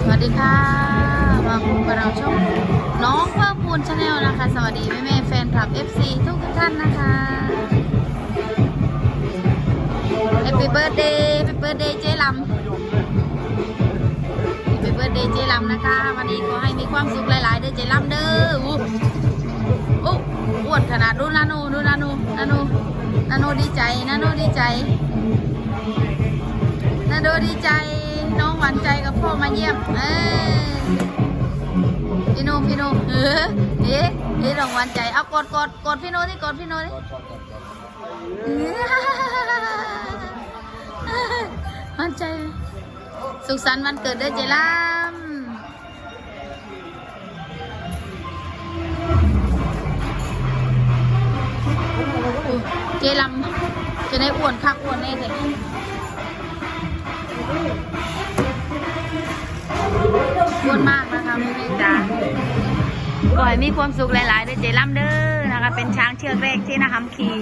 สวัสดีค่ะมาพบกับเราช่องน้องเพิ่มพูนชาแนลนะคะ สวัสดีแม่แม่แฟนคลับ FC ทุกท่านนะคะ Happy Birthday Happy Birthday เจลำ Happy Birthday เจลำนะคะ วันนี้ขอให้มีความสุขหลายๆเด้อเจลำเด้ออู้อู้อ้วนขนาดดูนานูดูนานูนานูนานูดีใจนานูดีใจ นาโดดีใจน้องหวานใจกับพ่อมาเยี่ยม เออพี่โนพี่โนเออเอ๊ะเอ๊ะน้องหวานใจเอากดกดกดพี่โนที่กดพี่โนที่หวานใจ สุขสันต์วันเกิดเด้อเจลามอุ๊ยเจลำจะได้อ้วนคักอ้วนแน่เลย ขอบคุณมากนะคะแม่แม่จ๋าขอให้มีความสุขหลายๆเด้อเจล่ำเด้อนะคะ เป็นช้างเชือกแรกที่นะคะขี่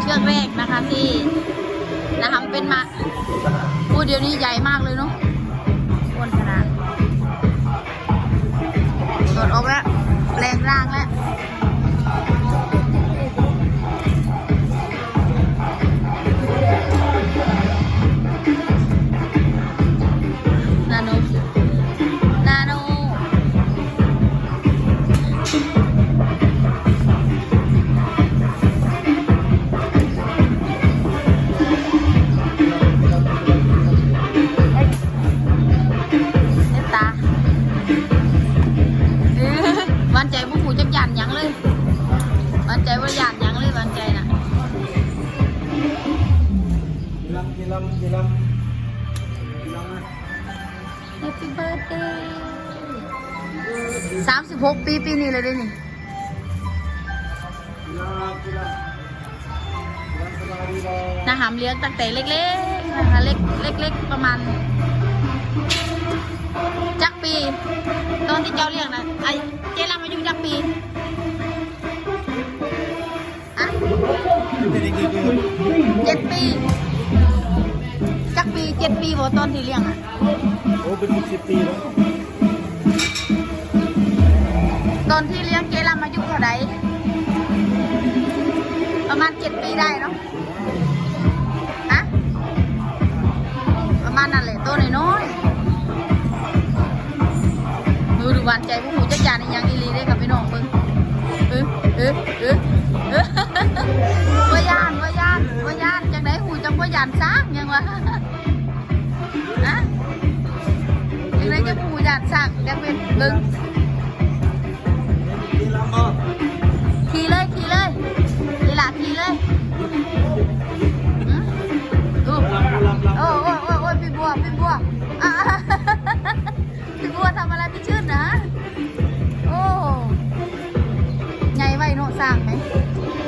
เชือกแรกนะคะที่นะคะเป็นมาพูดเดี๋ยวนี้ใหญ่มากเลยเนาะอ้วนขนาดสดออกแล้วแรงร่างแล้ว Gilam, gilam. Gilam. Happy birthday! สามสิบหกปีปีนี้เลยด้วยนี่นะหามเลี้ยงตั้งแต่เล็กๆนะคะเล็กเล็กๆประมาณ จักปี ตอนที่เจ้าเลี้ยงนะไอ้เจ๊ลำอายู่จักปีอะ Tinigil เจ็ดปี บ่ตอนที่เลี้ยงอะโอ้เป็นสิบปีแล้วตอนที่เลี้ยงเจลามาอยู่เท่าไหร่ประมาณเจ็ดปีได้เนาะอะประมาณนั้นแหละตัวน้อยๆดูดูหวานใจพวกหมูจะจานอีหยังอีหลีได้กับพี่น้องเบิ่งเออเออเออเออว่ายานว่ายานว่ายานจังไดหูจังว่ายานสร้างยังวะ á. Đứng đây cái phù dạt sạc đặc biệt đứng Thì lên, thì lên Đi là thì lên Ừ. Ôi, ôi, ôi, ôi, bị bùa, bị bùa. À, à bị bùa sao mà lại bị chứt nữa? Ồ. Nhảy vậy nó sàng đấy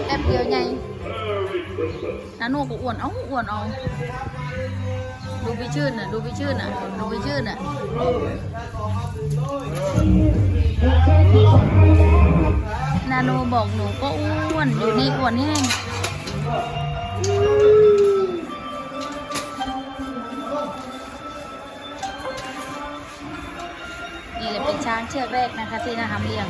Em kiểu nhảy. นานาโนก็อ้วน เอาอ้วนเอา ดูพี่ชื่นน่ะ ดูพี่ชื่นน่ะ ดูพี่ชื่นน่ะนาโนบอกหนูก็อ้วน อยู่ในอ้วนแห้งนี่เลยเป็นช้างเชือกแรกนะคะที่นาทำเลี้ยง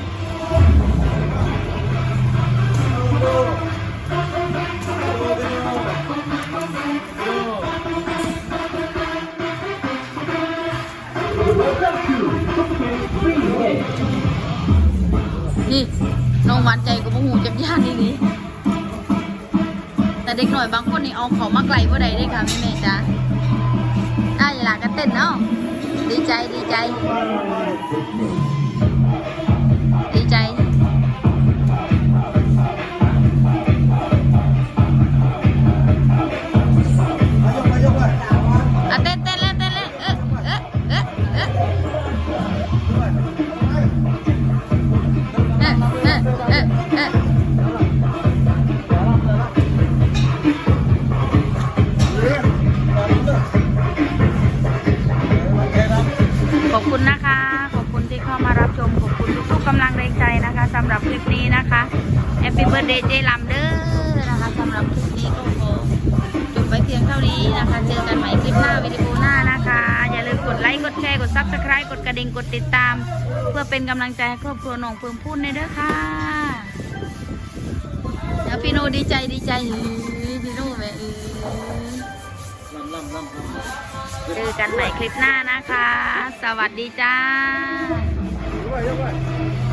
นี่น้องหวานใจกับพวกหูจักย่านนี่นี่แต่เด็กหน่อยบางคนนี่เอาของมาไกลว่าใดได้ค่ะแม่แม่จ้าได้หลากันเต้นเนาะดีใจดีใจ สำหรับคลิปนี้นะคะ Happy Birthday เจลำเด้อำหรับคลิปนี้ก็ขอจบไปเพียงเท่านี้นะคะ เจอกันใหม่คลิปหน้าวิดีโอหน้านะคะ อย่าลืมกดไลค์กดแชร์กดซับสไคร b ์กดกระดิ่งกดติดตาม เพื่อเป็นกำลังใจให้ครอบครัวหนองเพิ่มพูนในเด้อค่ะเดี๋ยวพี่โนดีใจดีใจพี่โนแม่อื้อเจอกันใหม่คลิปหน้านะคะ สวัสดีจ้า